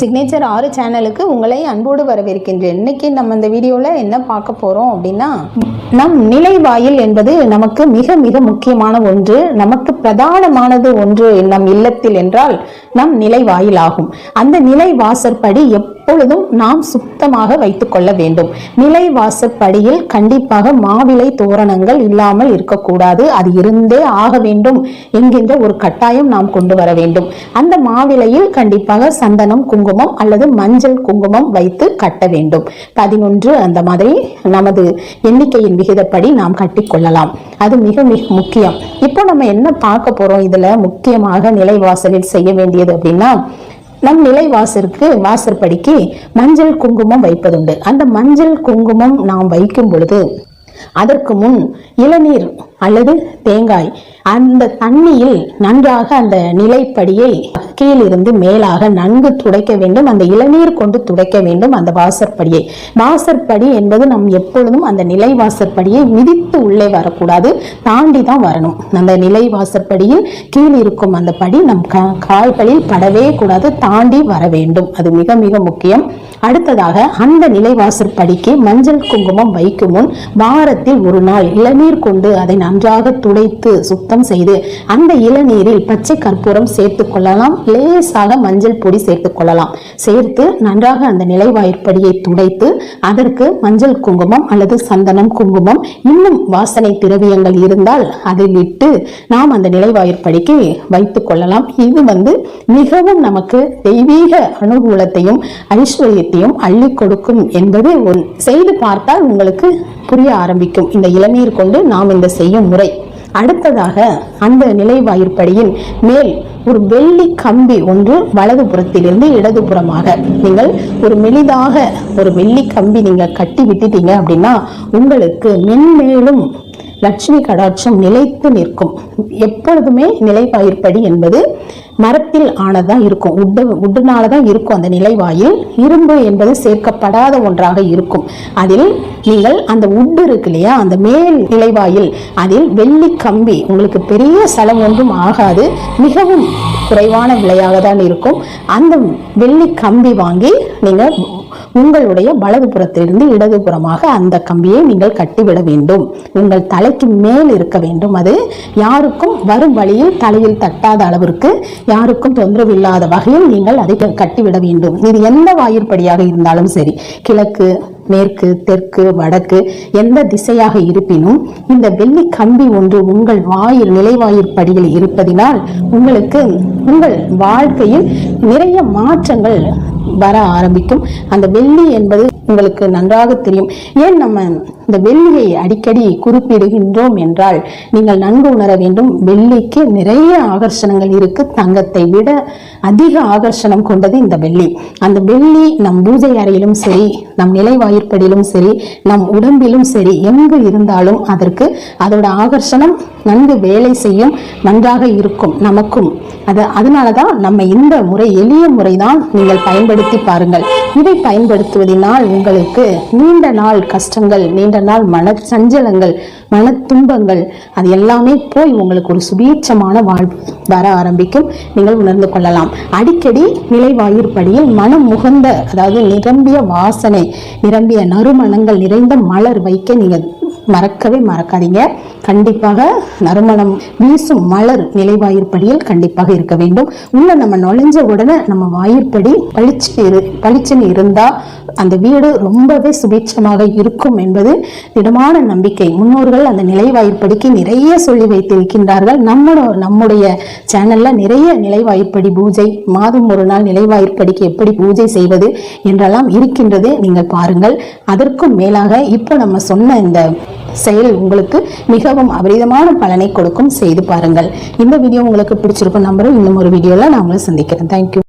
Signature ஆறு சேனலுக்கு உங்களை அன்போடு வரவேற்கின்றேன். இன்னைக்கு நம்ம இந்த வீடியோவில் என்ன பார்க்க போகிறோம் அப்படின்னா நம் நிலைவாயில் என்பது நமக்கு மிக மிக முக்கியமான ஒன்று நமக்கு பிரதானமானது ஒன்று நம் இல்லத்தில் என்றால் நம் நிலைவாயில் ஆகும் அந்த நிலை வாசற்படி எப்பொழுதும் நாம் சுத்தமாக வைத்துக் கொள்ள வேண்டும். நிலை வாசற்படியில் கண்டிப்பாக மாவிலை தோரணங்கள் இல்லாமல் இருக்கக்கூடாது. அது இருந்தே ஆக வேண்டும் என்கின்ற ஒரு கட்டாயம் நாம் கொண்டு வர வேண்டும். அந்த மாவிலையில் கண்டிப்பாக சந்தனம் குங்குமம் அல்லது மஞ்சள் குங்குமம் வைத்து கட்ட வேண்டும். பதினொன்று அந்த மாதிரி நமது எண்ணிக்கையின் விகிதப்படி நாம் கட்டிக்கொள்ளலாம் அது மிக மிக முக்கியம். இப்போ நம்ம என்ன பார்க்க போறோம்? இதுல முக்கியமாக நிலைவாசலில் செய்ய வேண்டியது அப்படின்னா நம் நிலை வாசருக்கு வாசற்படிக்கு மஞ்சள் குங்குமம் வைப்பதுண்டு. அந்த மஞ்சள் குங்குமம் நாம் வைக்கும் பொழுது அதற்கு முன் இளநீர் அல்லது தேங்காய். அந்த தண்ணியில் நன்றாக அந்த நிலைப்படியை கீழிருந்து மேலாக நன்கு துடைக்க வேண்டும். அந்த இளநீர் கொண்டு துடைக்க வேண்டும் அந்த வாசற்படியை. வாசற்படி என்பது நம் எப்பொழுதும் அந்த நிலை வாசற்படியை மிதித்து உள்ளே வரக்கூடாது. தாண்டி தான் வரணும். அந்த நிலை வாசற்படியில் கீழ் இருக்கும் அந்த படி நம் கால்களில் படவே கூடாது. தாண்டி வர வேண்டும். அது மிக மிக முக்கியம். அடுத்ததாக அந்த நிலை வாசற்படிக்கு மஞ்சள் குங்குமம் வைக்கும் முன் வாரத்தில் ஒரு நாள் இளநீர் தண்ணீர் கொண்டு அதை நன்றாக துடைத்து சுத்தம் செய்து அந்த இளநீரில் பச்சை கற்பூரம் சேர்த்து கொள்ளலாம். லேசாக மஞ்சள் பொடி சேர்த்து கொள்ளலாம். சேர்த்து நன்றாக அந்த நிலைவாய்ப்படியை துடைத்து அதற்கு மஞ்சள் குங்குமம் அல்லது சந்தனம் குங்குமம் இன்னும் வாசனை திரவியங்கள் இருந்தால் அதை விட்டு நாம் அந்த நிலைவாயிற்படிக்கு வைத்துக் கொள்ளலாம். இது வந்து மிகவும் நமக்கு தெய்வீக அனுகூலத்தையும் ஐஸ்வர்யத்தையும் அள்ளி கொடுக்கும் என்பது செய்து பார்த்தால் உங்களுக்கு புரிய ஆரம்பிக்கும். இந்த இளநீர் கொண்டு நாம் இந்த செய்யும் முறை. அடுத்ததாக அந்த நிலைவாயிற்படியின் மேல் ஒரு வெள்ளி கம்பி ஒன்று வலது புறத்திலிருந்து இடதுபுறமாக நீங்கள் ஒரு மெலிதாக ஒரு வெள்ளி கம்பி நீங்க கட்டி விட்டுட்டீங்க அப்படின்னா உங்களுக்கு மென்மேலும் லட்சுமி கடாட்சம் நிலைத்து நிற்கும். எப்பொழுதுமே நிலைவாயிற்படி என்பது மரத்தில் ஆனதான் இருக்கும். உட்டு உட்டுனால தான் இருக்கும் அந்த நிலைவாயில். இரும்பு என்பது சேர்க்கப்படாத ஒன்றாக இருக்கும். அதில் நீங்கள் அந்த உட்டு இருக்கு இல்லையா? அந்த மேல் நிலைவாயில் அதில் வெள்ளி கம்பி உங்களுக்கு பெரிய செலவு ஒன்றும் ஆகாது. மிகவும் குறைவான விலையாக தான் இருக்கும். அந்த வெள்ளி கம்பி வாங்கி நீங்கள் உங்களுடைய வலதுபுறத்திலிருந்து இடதுபுறமாக அந்த கம்பியை நீங்கள் கட்டிவிட வேண்டும். உங்கள் தலைக்கு மேல் இருக்க வேண்டும். அது யாருக்கும் வரும் வழியில் தலையில் தட்டாத அளவிற்கு யாருக்கும் தொந்தரவு இல்லாத வகையில் நீங்கள் அதை கட்டிவிட வேண்டும். இது எந்த வாயிற்படியாக இருந்தாலும் சரி கிழக்கு மேற்கு தெற்கு வடக்கு எந்த திசையாக இருப்பினும் இந்த வெள்ளி கம்பி ஒன்று உங்கள் வாயில் நிலைவாயிற்படியில் இருப்பதினால் உங்களுக்கு உங்கள் வாழ்க்கையில் நிறைய மாற்றங்கள் வர ஆரம்பிக்கும். அந்த வெள்ளி என்பது உங்களுக்கு நன்றாக தெரியும். ஏன் நம்ம இந்த வெள்ளியை அடிக்கடி குறிப்பிடுகின்றோம் என்றால் நீங்கள் நன்கு உணர வேண்டும் வெள்ளிக்கு நிறைய ஆகர்ஷணங்கள் இருக்கு. தங்கத்தை விட அதிக ஆகர்ஷணம் கொண்டது இந்த வெள்ளி. அந்த வெள்ளி நம் பூஜை அறையிலும் சரி நம் நிலைவாயிற்படியிலும் சரி நம் உடம்பிலும் சரி எங்கு இருந்தாலும் அதற்கு அதோட ஆகர்ஷணம் நன்கு வேலை செய்யும் நன்றாக இருக்கும் நமக்கும். அது அதனால தான் நம்ம இந்த முறை எளிய முறைதான் நீங்கள் பயன்படுத்தி பாருங்கள். இதை பயன்படுத்துவதனால் உங்களுக்கு நீண்ட நாள் கஷ்டங்கள் நீண்ட நாள் மன சஞ்சலங்கள் மன துன்பங்கள் அது எல்லாமே போய் உங்களுக்கு ஒரு சுபீட்சமான வாழ்வு வர ஆரம்பிக்கும். நீங்கள் உணர்ந்து கொள்ளலாம். அடிக்கடி நிலைவாயிற்படியில் மனம் முகந்த அதாவது நிரம்பிய வாசனை நிரம்பிய நறுமணங்கள் நிறைந்த மலர் வைக்க நீங்கள் மறக்கவே மறக்காதீங்க. கண்டிப்பாக நறுமணம் வீசும் மலர் நிலைவாயிற்படியில் கண்டிப்பாக இருக்க வேண்டும். உள்ள நம்ம நுழைஞ்ச உடனே நம்ம வாயிற்படி பளிச்சு இரு பளிச்சுன்னு இருந்தா அந்த வீடு ரொம்பவே சுபீட்சமாக இருக்கும் என்பது திடமான நம்பிக்கை. முன்னோர்கள் அந்த நிலைவாயிற்படிக்கு நிறைய சொல்லி வைத்திருக்கின்றார்கள். நம்மளோட நம்முடைய சேனல்ல நிறைய நிலைவாயிற்படி பூஜை மாதம் ஒரு நாள் நிலைவாயிற்படிக்கு எப்படி பூஜை செய்வது என்றெல்லாம் இருக்கின்றது நீங்கள் பாருங்கள். அதற்கும் மேலாக இப்போ நம்ம சொன்ன இந்த செயல் உங்களுக்கு மிகவும் அபரிதமான பலனை கொடுக்கும். செய்து பாருங்கள். இந்த வீடியோ உங்களுக்கு பிடிச்சிருக்கும் நம்புறேன். இன்னும் ஒரு வீடியோவில் நான் உங்களை சந்திக்கிறேன். தேங்க்யூ